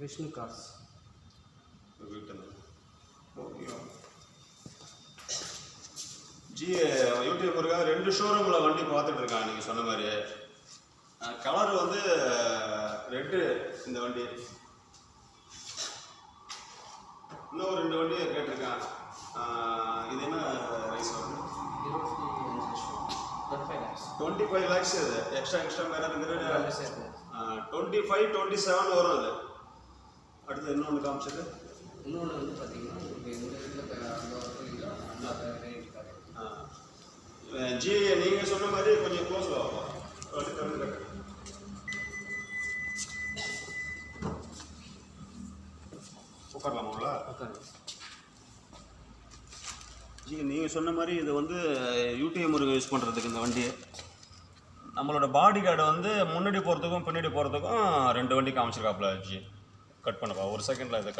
Vishnu cars. ஜி YouTube முருகா ரெண்டு ஷோரூமில் வண்டி பார்த்துட்டு இருக்கான் நீங்கள் சொன்ன மாதிரி. கலர் வந்து ரெட்டு இந்த வண்டி. இன்னும் ரெண்டு வண்டி கேட்டிருக்கான் இது என்ன ரைஸ் டுவெண்ட்டி ஃபைவ் லேக்ஸ் இது. எக்ஸ்ட்ரா எக்ஸ்ட்ரா வேறு டுவெண்ட்டி ஃபைவ் டுவெண்ட்டி செவன் வரும் அது. அடுத்து இன்னொன்று காமிச்சது இன்னொன்று வந்து பார்த்தீங்கன்னா உங்களுக்கு இந்த இதில் ஜி நீங்கள் சொன்ன மாதிரி கொஞ்சம் க்ளோஸ் ஆகும். உட்காரலாமா உள்ள? ஜி நீங்கள் சொன்ன மாதிரி இது வந்து யூடிஎம் முருகன் யூஸ் பண்ணுறதுக்கு இந்த வண்டி நம்மளோட பாடி கார்டு வந்து முன்னாடி போகிறதுக்கும் பின்னாடி போகிறதுக்கும் ரெண்டு வண்டி காமிச்சிருக்காப்புல ஜி கட் பண்ணப்பா. ஒரு செகண்டில் இதை